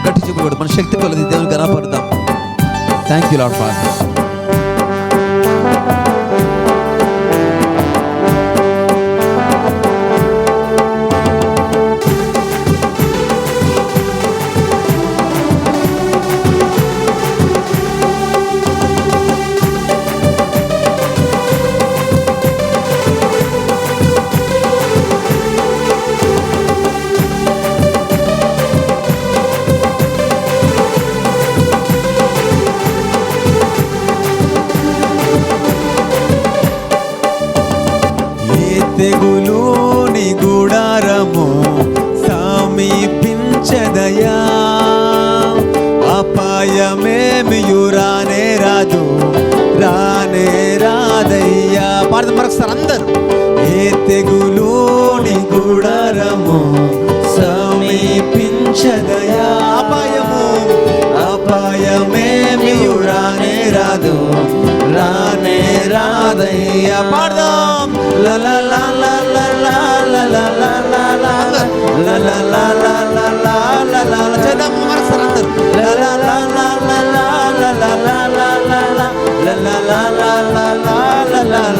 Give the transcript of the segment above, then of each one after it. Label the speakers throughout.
Speaker 1: అందరూ గట్టి చెప్పకూడదు మన శక్తి కొలది దేవుని కనపడదాం థ్యాంక్ యూ లాడ్ ఫాదర్ రాదయ్యా అందరు ఏ తెగులోని గుడరము సమీపించదయా అపాయము అపాయమేమి రానే రాదు రానే రాదయ్యా పాడదాం లా లా లా లా లా లా లా లా లా లా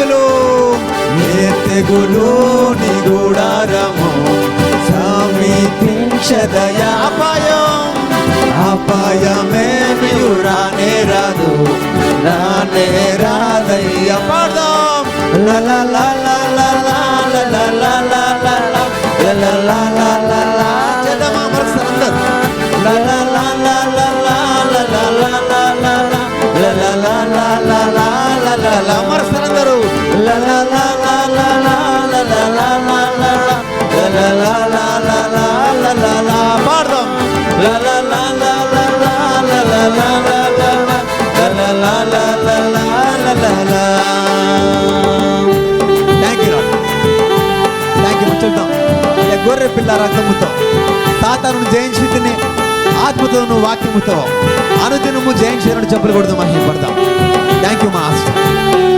Speaker 1: తెగులు ఏ తెగులు నీ గుడారము సమీపించదయా అపాయం అపాయమేమియు రానే రాదు రానే రాదయ్య పాడదాం లా చేద్దామా మరొకసారి మరొకసారి అందరూ గొర్రె పిల్ల రక్తముతో సాతాను జయించి ఆత్మతో వాక్యముతో అనుదినము జయించాలని చెప్పకూడదు మహిళపడతాం థ్యాంక్ యూ మాస్టర్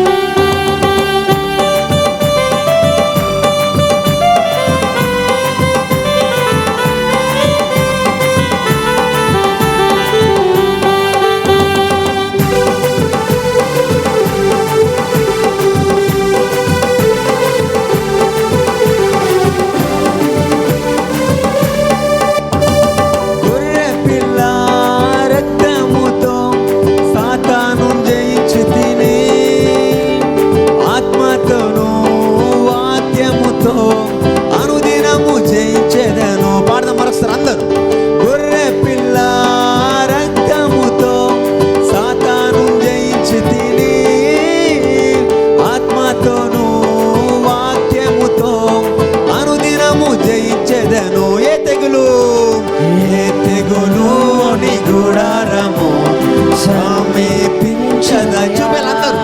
Speaker 1: సమీపించద చూపేలందరూ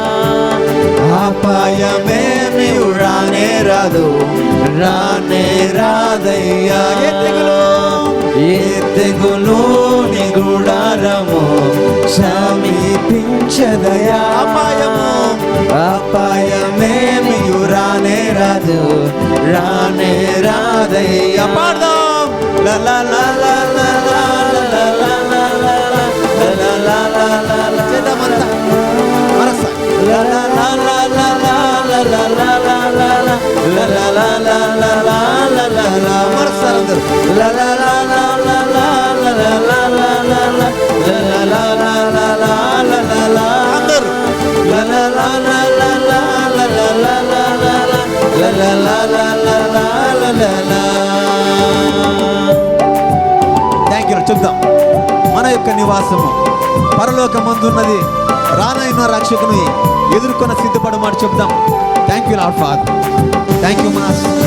Speaker 1: అపాయమేమి రానే రాదు రానే రాదయ్యా. ఎత్తుగులు నీ గుడారము? సమీపించదయా అపాయము అపాయమేమి రానే రాదు రానే రాదయ్యా. పాడదాం. లా లా లా లా లా. లా లా లా లా లా లా లా లా లా లా. మరొకసారి అందరూ. లా లా లా లా లా లా లా లా లా లా లా లా. లా లా లా లా లా లా లా లా లా. అందరూ. లా లా లా లా లా లా లా లా లా లా లా లా. లా లా లా లా లా లా లా లా లా. థ్యాంక్ యూ చెప్దాం మన యొక్క నివాసము పరలోకమందున్నది రానైన రక్షకుని ఎదుర్కొన్న సిద్ధపడమాట చెప్దాం. Thank you Lord Father thank you mass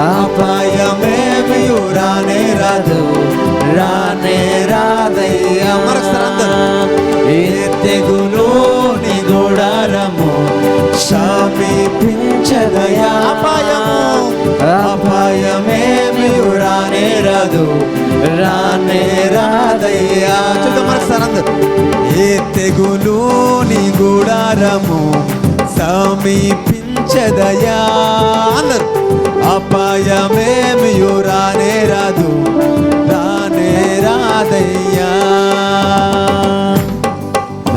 Speaker 1: అపాయమేమి రానే రాదు రానే రాదయ్యా మరొకసారి ఏ తెగులు నీ గుడారము సమీపించదయా. అపాయము. అపాయమేమి రానే రాదు రానే రాదయ్యా చూద్దాం మరొకసారి ఏ తెగులు నీ గుడారము సమీపించదయా. అపాయమేమియు రానే రాదు రానే రాదయ్యా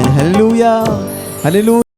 Speaker 1: హల్లెలూయా హల్లెలూయా